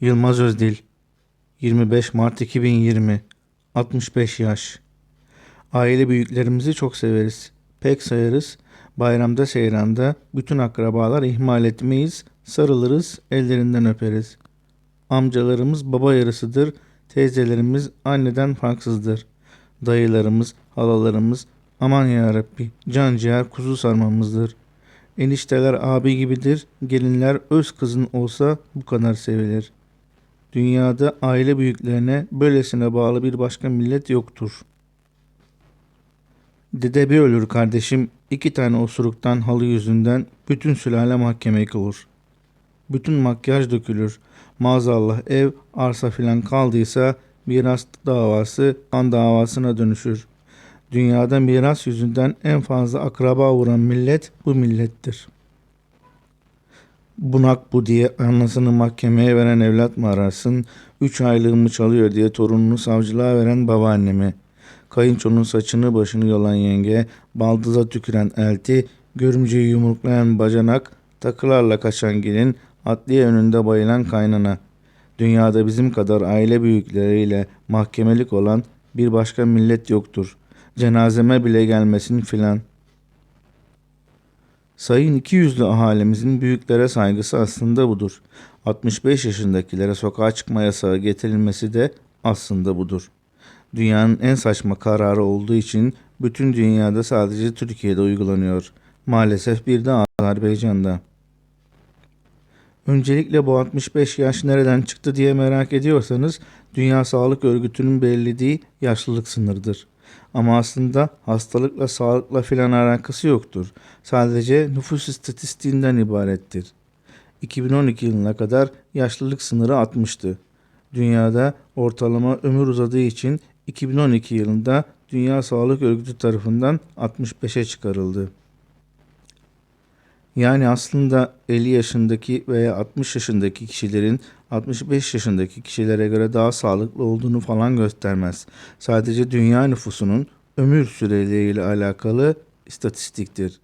Yılmaz Özdil 25 Mart 2020 65 yaş Aile büyüklerimizi çok severiz. Pek sayarız. Bayramda seyranda bütün akrabalar ihmal etmeyiz. Sarılırız, ellerinden öperiz. Amcalarımız baba yarısıdır. Teyzelerimiz anneden farksızdır. Dayılarımız, halalarımız aman ya Rabbi can ciğer kuzu sarmamızdır. Enişteler abi gibidir. Gelinler öz kızın olsa bu kadar sevilir. Dünyada aile büyüklerine böylesine bağlı bir başka millet yoktur. Dede bir ölür kardeşim, iki tane osuruktan halı yüzünden bütün sülale mahkemeye kılır. Bütün makyaj dökülür. Maazallah ev, arsa filan kaldıysa miras davası kan davasına dönüşür. Dünyada miras yüzünden en fazla akraba vuran millet bu millettir. Bunak bu diye anasını mahkemeye veren evlat mı ararsın? Üç aylığımı çalıyor diye torununu savcılığa veren babaannemi. Kayınçonun saçını başını yolan yenge, baldıza tüküren elti, görümceyi yumruklayan bacanak, takılarla kaçan gelin, adliye önünde bayılan kaynana. Dünyada bizim kadar aile büyükleriyle mahkemelik olan bir başka millet yoktur. Cenazeme bile gelmesin filan. Sayın iki yüzlü ahalimizin büyüklere saygısı aslında budur. 65 yaşındakilere sokağa çıkma yasağı getirilmesi de aslında budur. Dünyanın en saçma kararı olduğu için bütün dünyada sadece Türkiye'de uygulanıyor. Maalesef bir de Azerbaycan'da. Öncelikle bu 65 yaş nereden çıktı diye merak ediyorsanız Dünya Sağlık Örgütü'nün belirlediği yaşlılık sınırıdır. Ama aslında hastalıkla sağlıkla filan alakası yoktur. Sadece nüfus istatistiğinden ibarettir. 2012 yılına kadar yaşlılık sınırı 60'tı. Dünyada ortalama ömür uzadığı için 2012 yılında Dünya Sağlık Örgütü tarafından 65'e çıkarıldı. Yani aslında 50 yaşındaki veya 60 yaşındaki kişilerin 65 yaşındaki kişilere göre daha sağlıklı olduğunu falan göstermez. Sadece dünya nüfusunun ömür süreleriyle alakalı istatistiktir.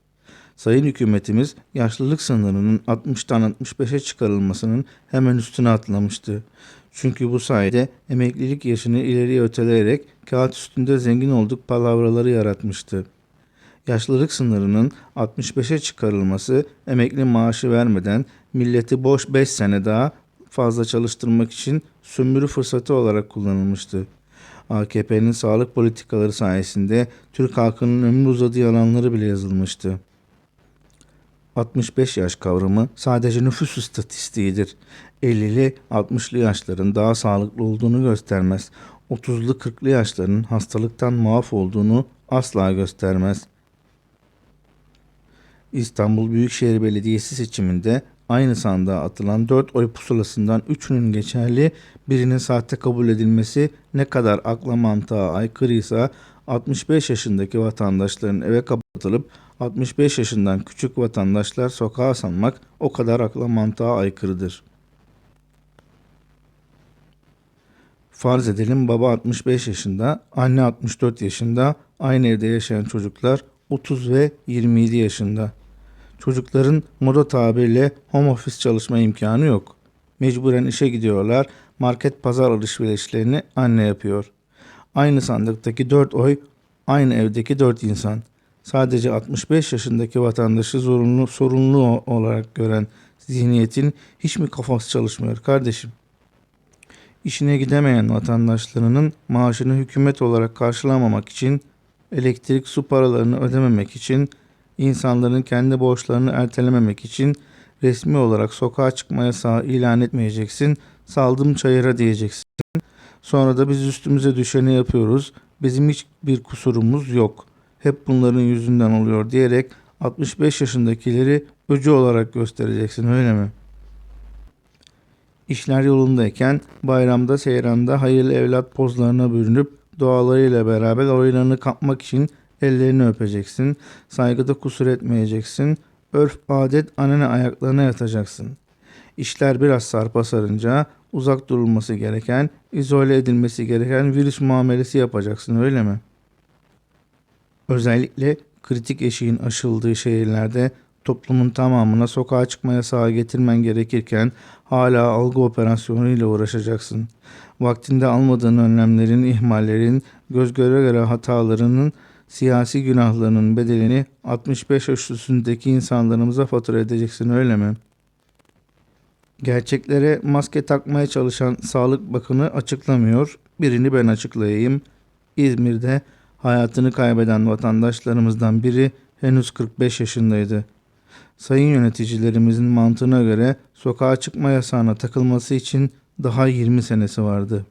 Sayın hükümetimiz yaşlılık sınırının 60'tan 65'e çıkarılmasının hemen üstüne atlamıştı. Çünkü bu sayede emeklilik yaşını ileriye öteleyerek kağıt üstünde zengin olduk palavraları yaratmıştı. Yaşlılık sınırının 65'e çıkarılması emekli maaşı vermeden milleti boş 5 sene daha fazla çalıştırmak için sömürü fırsatı olarak kullanılmıştı. AKP'nin sağlık politikaları sayesinde Türk halkının ömrü uzadığı yalanları bile yazılmıştı. 65 yaş kavramı sadece nüfus istatistiğidir. 50'li 60'lı yaşların daha sağlıklı olduğunu göstermez. 30'lu 40'lı yaşların hastalıktan muaf olduğunu asla göstermez. İstanbul Büyükşehir Belediyesi seçiminde aynı sandığa atılan 4 oy pusulasından 3'ünün geçerli, birinin sahte kabul edilmesi ne kadar akla mantığa aykırıysa 65 yaşındaki vatandaşların eve kapatılıp 65 yaşından küçük vatandaşlar sokağa sanmak o kadar akla mantığa aykırıdır. Farz edelim baba 65 yaşında, anne 64 yaşında, aynı evde yaşayan çocuklar 30 ve 27 yaşında. Çocukların moda tabiriyle home office çalışma imkanı yok. Mecburen işe gidiyorlar, market pazar alışverişlerini anne yapıyor. Aynı sandıktaki 4 oy, aynı evdeki 4 insan. Sadece 65 yaşındaki vatandaşı zorunlu, sorumlu olarak gören zihniyetin hiç mi kafası çalışmıyor kardeşim? İşine gidemeyen vatandaşlarının maaşını hükümet olarak karşılamamak için, elektrik su paralarını ödememek için, insanların kendi borçlarını ertelememek için resmi olarak sokağa çıkma yasağı ilan etmeyeceksin, saldım çayıra diyeceksin. Sonra da biz üstümüze düşeni yapıyoruz, bizim hiçbir kusurumuz yok. Hep bunların yüzünden oluyor diyerek 65 yaşındakileri öcü olarak göstereceksin öyle mi?'' İşler yolundayken bayramda seyranda hayırlı evlat pozlarına bürünüp dualarıyla beraber oylarını kapmak için ellerini öpeceksin. Saygıda kusur etmeyeceksin. Örf adet anne ayaklarına yatacaksın. İşler biraz sarpa sarınca uzak durulması gereken, izole edilmesi gereken virüs muamelesi yapacaksın öyle mi? Özellikle kritik eşiğin aşıldığı şehirlerde toplumun tamamına sokağa çıkma yasağı getirmen gerekirken hala algı operasyonuyla uğraşacaksın. Vaktinde almadığın önlemlerin, ihmallerin, göz göre göre hatalarının, siyasi günahlarının bedelini 65 yaş üstündeki insanlarımıza fatura edeceksin öyle mi? Gerçeklere maske takmaya çalışan Sağlık Bakanı açıklamıyor. Birini ben açıklayayım. İzmir'de hayatını kaybeden vatandaşlarımızdan biri henüz 45 yaşındaydı. Sayın yöneticilerimizin mantığına göre sokağa çıkma yasağına takılması için daha 20 senesi vardı.